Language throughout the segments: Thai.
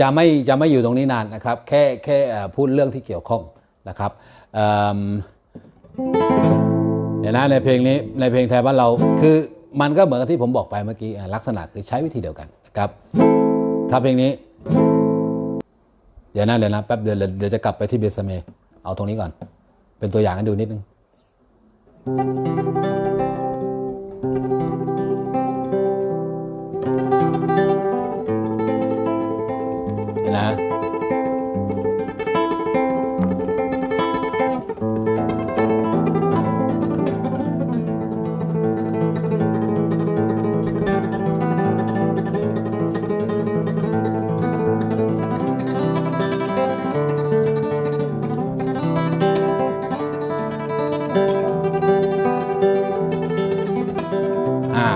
จะไม่จะไม่อยู่ตรงนี้นานนะครับ แค่แค่พูดเรื่องที่เกี่ยวข้องนะครับเดี๋ยวนะในเพลงนี้ในเพลงไทยบ้านเราคือมันก็เหมือนกับที่ผมบอกไปเมื่อกี้ลักษณะคือใช้วิธีเดียวกันนะครับ ถ้าเพลงนี้ เดี๋ยวนะเดี๋ยวนะแป๊บเดียวเดี๋ยวเดี๋ยวจะกลับไปที่เบสเมเอาตรงนี้ก่อน เป็นตัวอย่างให้ดูนิดนึง นะ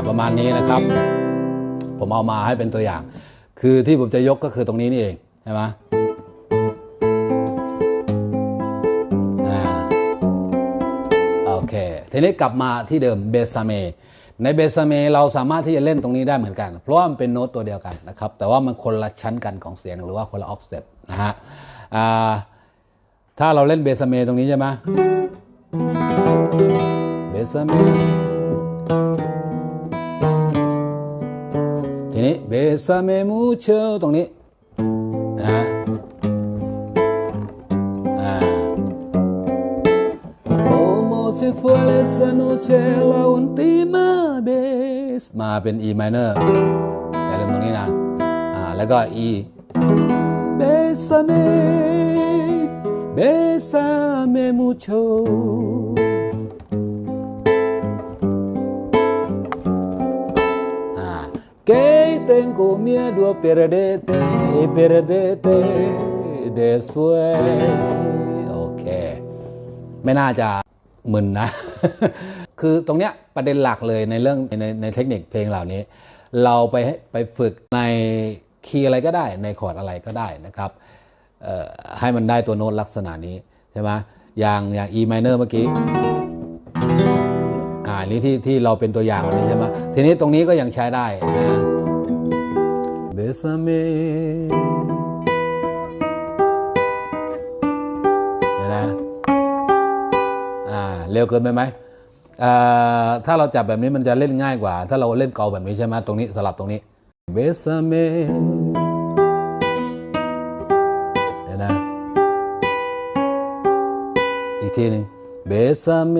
ประมาณนี้นะครับ ผมเอามาให้เป็นตัวอย่าง คือที่ผมจะยกก็คือตรงนี้นี่เอง ใช่ไหมโอเค ทีนี้กลับมาที่เดิมเบสเมในเบสเมเราสามารถที่จะเล่นตรงนี้ได้เหมือนกัน เพราะว่ามันเป็นโน้ตตัวเดียวกันนะครับ แต่ว่ามันคนละชั้นกันของเสียงหรือว่าคนละออกเซปนะฮะถ้าเราเล่นเบสเมตรงนี้ใช่ไหมเบสเมทีนี้เบสเมมูเชตรงนี้ มาเป็น E minor อย่าลืมตรงนี้นะ อ่า แล้วก็ E Bésame Bésame mucho อ่า Que tengo miedo a perderte y perderte después โอเค ไม่น่าจะ มึนนะ คือตรงเนี้ยประเด็นหลักเลยในเรื่องในในเทคนิคเพลงเหล่านี้ เราไปไปฝึกในคีย์อะไรก็ได้ ในคอร์ดอะไรก็ได้นะครับให้มันได้ตัวโน้ตลักษณะนี้ใช่ไหมอย่างอย่าง E minor เมื่อกี้อ่าอันนี้ที่ที่เราเป็นตัวอย่างวันนี้ใช่ไหมทีนี้ตรงนี้ก็ยังใช้ได้นะ ร็วเกินไปไหมอ่าถ้าเราจับแบบนี้มันจะเล่นง่ายกว่า ถ้าเราเล่นเกาแบบนี้ใช่ไหมตรงนี้สลับตรงนี้เบสเมเห็นไหมอีกทีหนึ่งเบสเม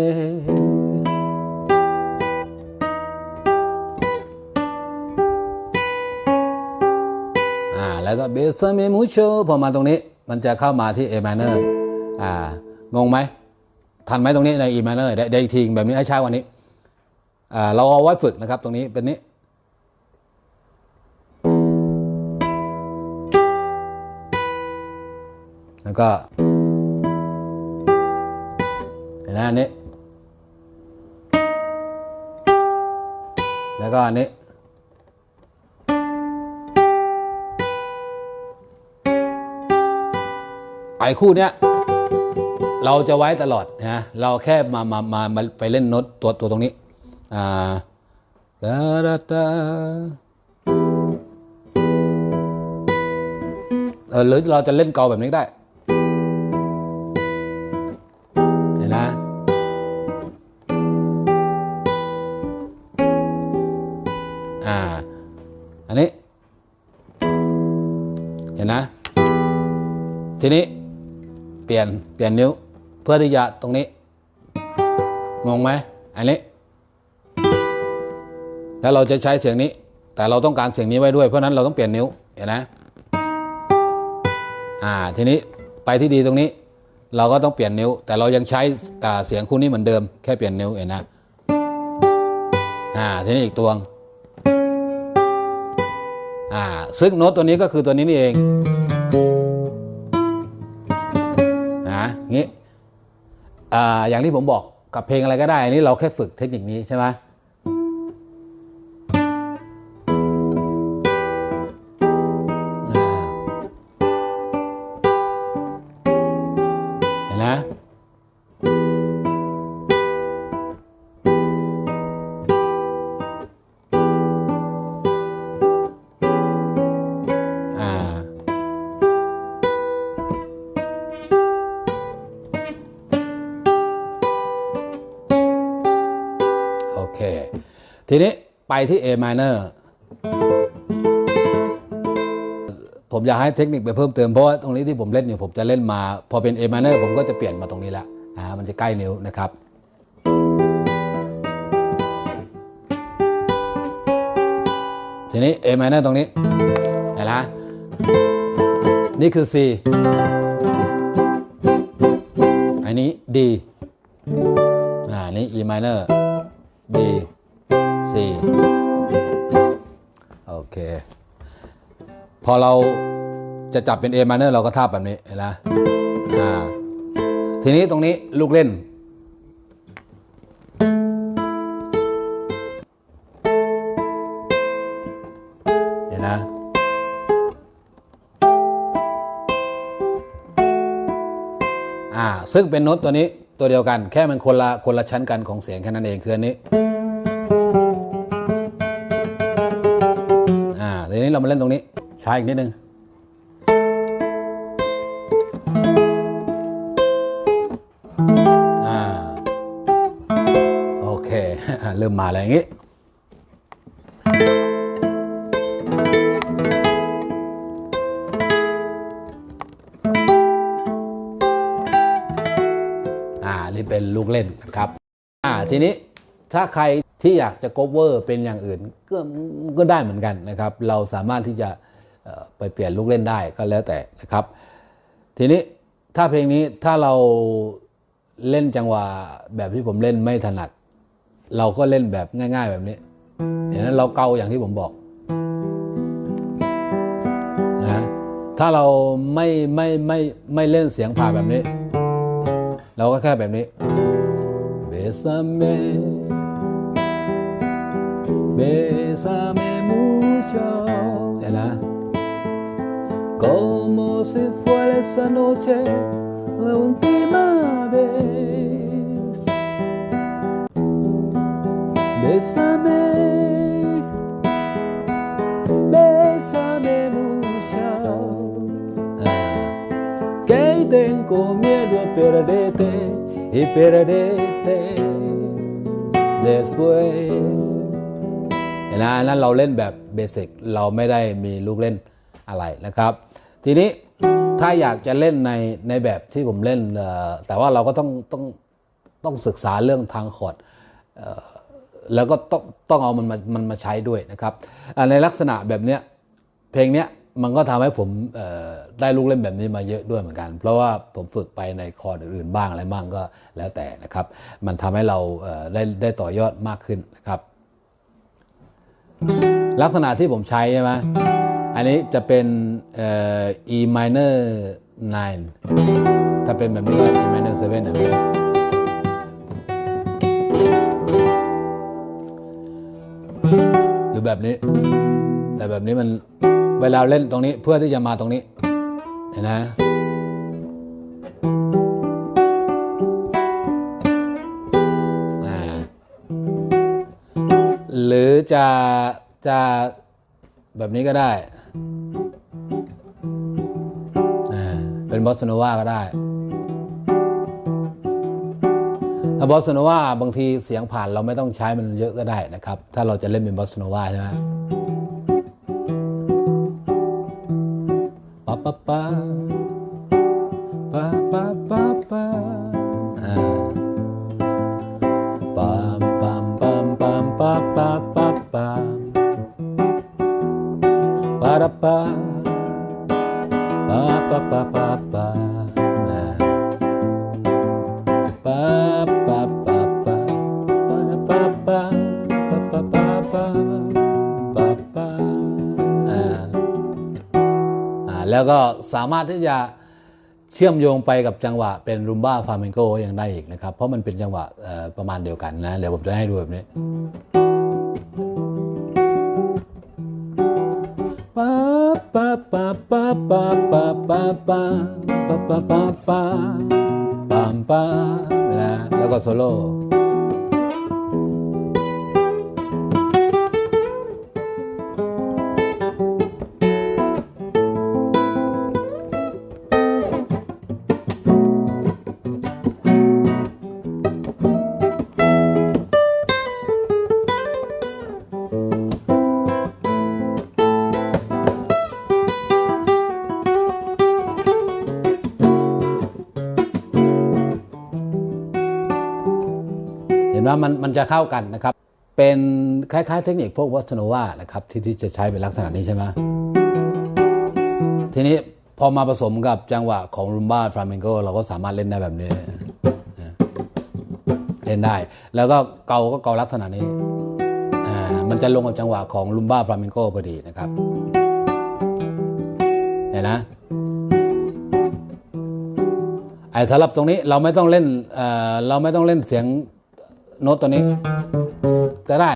อ่าแล้วก็เบสเมมูโชพอมาตรงนี้ มันจะเข้ามาที่ A minor อ่างงไหม ทันไหมตรงนี้ใน E minor ได้ได้อีกทีแบบนี้ให้ช้าว่านี้เราเอาไว้ฝึกนะครับ ตรงนี้เป็นนี้ แล้วก็เห็นไหมอันนี้ แล้วก็อันนี้ไอ้คู่เนี้ย เราจะไว้ตลอดนะเราแค่มามามามาไปเล่นโน้ตตัวตัวตรงนี้อ่าตาตาตาเออหรือเราจะเล่นเกาแบบนี้ได้เห็นนะอ่าอันนี้ เห็นนะ ทีนี้เปลี่ยนเปลี่ยนนิ้ว พื่อที่จะตรงนี้ งงไหมอันนี้ แล้วเราจะใช้เสียงนี้ แต่เราต้องการเสียงนี้ไว้ด้วย เพราะนั้นเราต้องเปลี่ยนนิ้ว เห็นนะอ่า ทีนี้ไปที่ดีตรงนี้ เราก็ต้องเปลี่ยนนิ้ว แต่เรายังใช้เสียงคู่นี้เหมือนเดิม แค่เปลี่ยนนิ้ว เห็นนะอ่า ทีนี้อีกตัวงอ่า ซึ่งโน้ตตัวนี้ก็คือตัวนี้นี่เอง อย่างที่ผมบอกกับเพลงอะไรก็ได้อันนี้เราแค่ฝึกเทคนิคนี้ใช่ไหม ทีนี้ไปที่ A minor ผมอยากให้เทคนิคไปเพิ่มเติมเพราะว่าตรงนี้ที่ผมเล่นอยู่ผมจะเล่นมา พอเป็น A minor ผมก็จะเปลี่ยนมาตรงนี้ล้วอ่ามันจะใกล้นิ้วนะครับทีนี้ A minor ตรงนี้เห็นไหมนี่คือ C อันนี้ D อ่า นี่ E minor B C โอเค พอเราจะจับเป็น A minor เราก็ทาบแบบนี้เห็นไหมทีนี้ตรงนี้ลูกเล่น เห็นนะ อ่า ซึ่งเป็นโน้ตตัวนี้ตัวเดียวกัน แค่มันคนละคนละชั้นกันของเสียงแค่นั้นเองคืออันนี้ อ่าทีนี้เรามาเล่นตรงนี้ใช้อีกนิดนึงอ่าโอเค เริ่มมาแล้วอย่างนี้ อ่า นี่เป็นลูกเล่นนะครับ อ่า ทีนี้ ถ้าใครที่อยากจะ cover เป็นอย่างอื่นก็ก็ได้เหมือนกันนะครับ เราสามารถที่จะไปเปลี่ยนลูกเล่นได้ก็แล้วแต่นะครับ ทีนี้ถ้าเพลงนี้ถ้าเราเล่นจังหวะแบบที่ผมเล่นไม่ถนัด เราก็เล่นแบบง่าย ๆ แบบนี้อย่างนั้นเราเกาอย่างที่ผมบอกนะถ้าเราไม่ไม่ไม่ไม่เล่นเสียงผ่าแบบนี้ เราก็แค่แบบนี้ Bésame Bésame mucho เห็ Bésame mucho. Como si fuera esa noche la última vez. Bésame. Bésame mucho. Ah. Que tengo miedo a perderte y perderte después. เห็นไหมอันนั้นเราเล่นแบบเบสิกเราไม่ได้มีลูกเล่นอะไรนะครับ ทีนี้ถ้าอยากจะเล่นในในแบบที่ผมเล่น แต่ว่าเราก็ต้องต้องต้องศึกษาเรื่องทางคอร์ดแล้วก็ต้องต้องเอามันมามันมาใช้ด้วยนะครับ ในลักษณะแบบเนี้ยเพลงเนี้ยมันก็ทำให้ผมได้ลูกเล่นแบบนี้มาเยอะด้วยเหมือนกัน เพราะว่าผมฝึกไปในคอร์ดอื่นๆบ้างอะไรบ้างก็แล้วแต่นะครับ มันทำให้เราได้ได้ต่อยอดมากขึ้นนะครับ ลักษณะที่ผมใช้ใช่ไหมอันนี้จะเป็นเอ่อ E minor 9 ถ้าเป็นแบบนี้ก็ E minor 7แบบนี้หรือแบบนี้ แต่แบบนี้มันเวลาเล่นตรงนี้เพื่อที่จะมาตรงนี้เห็นนะอ่ หรือจะจะแบบนี้ก็ได้ เป็นบอสโนวาก็ได้ถ้าบอสโนวาบางทีเสียงผ่านเราไม่ต้องใช้มันเยอะก็ได้นะครับ ถ้าเราจะเล่นเป็นบอสโนวาใช่ไหมปะปะปะ แล้วก็สามารถที่จะเชื่อมโยงไปกับจังหวะเป็นรุมบ้าฟาเมนโกยังได้อีกนะครับ เพราะมันเป็นจังหวะประมาณเดียวกันนะ เดี๋ยวผมจะให้ดูแบบนี้ปาปาปาปาปาปาปาปาปาปาปาปาปามปามนะแล้วก็โซโล่ มันมันจะเข้ากันนะครับ เป็นคล้ายๆ เทคนิคพวกวัสโนวานะครับที่ที่จะใช้เป็นลักษณะนี้ใช่ไหมทีนี้พอมาผสมกับจังหวะของรุมบ้าฟลาเมงโกเราก็สามารถเล่นได้แบบนี้ เล่นได้ แล้วก็เกาก็เกาลักษณะนี้มันจะลงกับจังหวะของรุมบ้าฟลาเมงโกพอดีนะครับเห็นนะไอ้สำหรับตรงนี้เราไม่ต้องเล่นเออเราไม่ต้องเล่นเสียง โน้ตตัวนี้ก็ได้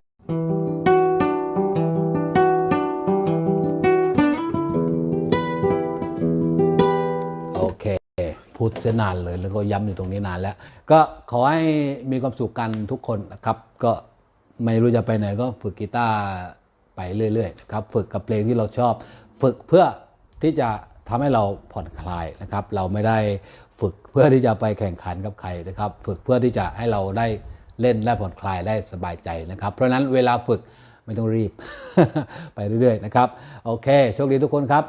โอเค พูดเสียนานเลยแล้วก็ย้ำอยู่ตรงนี้นานแล้ว ก็ขอให้มีความสุขกันทุกคนนะครับ ก็ไม่รู้จะไปไหนก็ฝึกกีตาร์ไปเรื่อยๆนะครับ ฝึกกับเพลงที่เราชอบ ฝึกเพื่อที่จะทำให้เราผ่อนคลายนะครับ เราไม่ได้ฝึกเพื่อที่จะไปแข่งขันกับใครนะครับ ฝึกเพื่อที่จะให้เราได้ เล่นได้ผ่อนคลายได้สบายใจนะครับ เพราะฉะนั้นเวลาฝึกไม่ต้องรีบ ไปเรื่อยๆนะครับ โอเค โชคดีทุกคนครับ